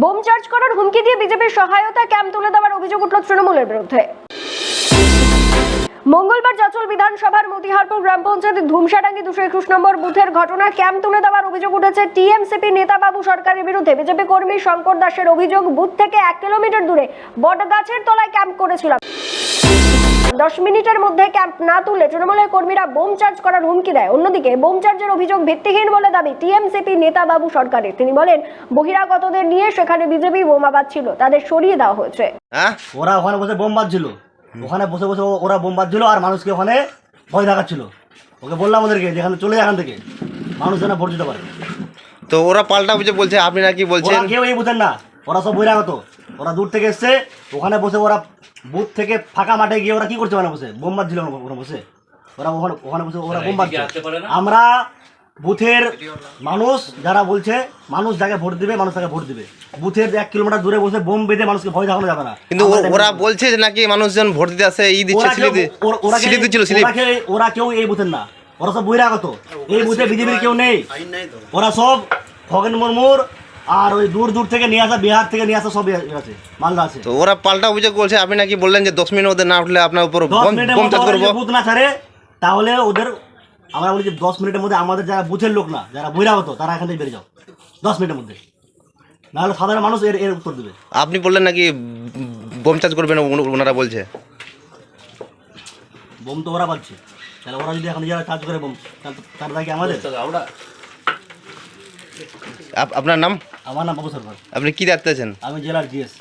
Bomb charge করার হুমকি দিয়ে বিজেপির সহায়তা ক্যাম্প তুলে দেওয়ার অভিযোগ উঠল তৃণমূলের বিরুদ্ধে। মঙ্গলবার চাচল বিধানসভার মতিহারপুর গ্রাম পঞ্চায়েতের ধুমসাডাঙ্গি দুশো একুশ নম্বর বুথের ঘটনা ক্যাম্প তুলে দেওয়ার অভিযোগ উঠেছে টিএমসিপি নেতা বাবু সরকারের বিরুদ্ধে। বিজেপি কর্মী শঙ্কর দাসের অভিযোগ বুথ থেকে এক কিলোমিটার দূরে বটগাছের তলায় ক্যাম্প করেছিলাম। দশ মিনিটের মধ্যে ক্যাম্প না তুললে তৃণমূলের কর্মীরা বোম চার্জ করার হুমকি দেয়। অন্যদিকে বোম চার্জের অভিযোগ ভিত্তিহীন বলে দাবি টিএমসিপি নেতা বাবু সরকারের। তিনি বলেন বহিরাগতদের নিয়ে সেখানে বিজেপি বোমাবাদ ছিল তাদের সরিয়ে দেওয়া হয়েছে। হ্যাঁ? ওরা ওখানে বসে বোম বাজছিল ওখানে বসে বসে ওরা বোম বাজছিল আর মানুষকে ওখানে ভয় দেখাচ্ছিল। ওকে বললাম ওদেরকে যে এখানে চলে যায় এখান থেকে। মানুষ যেন ভোট দিতে পারে। তো ওরা পাল্টা বুঝে বলছে আপনি নাকি বলছেন? কেউ এই বুঝেন না। ওরা সব বহিরাগত। ওরা দূর থেকে এসছে ওখানে বসে ওরা বুথ থেকে ফাঁকা মাঠে গিয়ে ওরা কি করছে ওখানে বসে? বোম বাজছিল ওখানে বসে। ওরা ওখানে ওখানে বসে ওরা বোম বাজছে আমরা বুথের মানুষ যারা বলছে মানুষ যাকে ভোট দিবে মানুষ তাকে ভোট দিবে। বুথের এক কিলোমিটার দূরে বসে বোম বেঁধে মানুষকে ভয় দেখানো যাবে না। কিন্তু ওরা বলছে যে নাকি মানুষজন ভোট দিতে আসে ই দিচ্ছে ওরা স্লিপ দিচ্ছিল ওরা কেউ এই বুথের না। ওরা সব বহিরাগত। এই বুথে বিজেপির কেউ নেই। ওরা সব খগেন মুর্মুর আর ওই দূর দূর থেকে নিয়ে আসা বিহার থেকে নিয়ে আসা সব আছে মালদা আছে। তো ওরা পাল্টা অভিযোগ করছে আপনি নাকি বললেন যে দশ মিনিট ওদের না উঠলে আপনার উপর বম চার্জ করব। বুথ না ছাড়ে তাহলে ওদের আমরা বলি যে দশ মিনিটের মধ্যে আমাদের যারা বুথের লোক না যারা বহিরাগত তারা এখান থেকে বেরিয়ে যাও। দশ মিনিটের মধ্যে। নাহলে সাধারণ মানুষ এর এর উত্তর দেবে। আপনি বললেন নাকি বোম চার্জ করবেন ওনারা বলছে। বোম তো ওরা পাচ্ছে তাহলে ওরা যদি এখন যারা কাজ করে বোম তাহলে তার দায় আমাদের? আপ- আপনার নাম? আমার নাম বাবু সরকার আপনি কি দেখতে আছেন? আমি জেলার জিএস।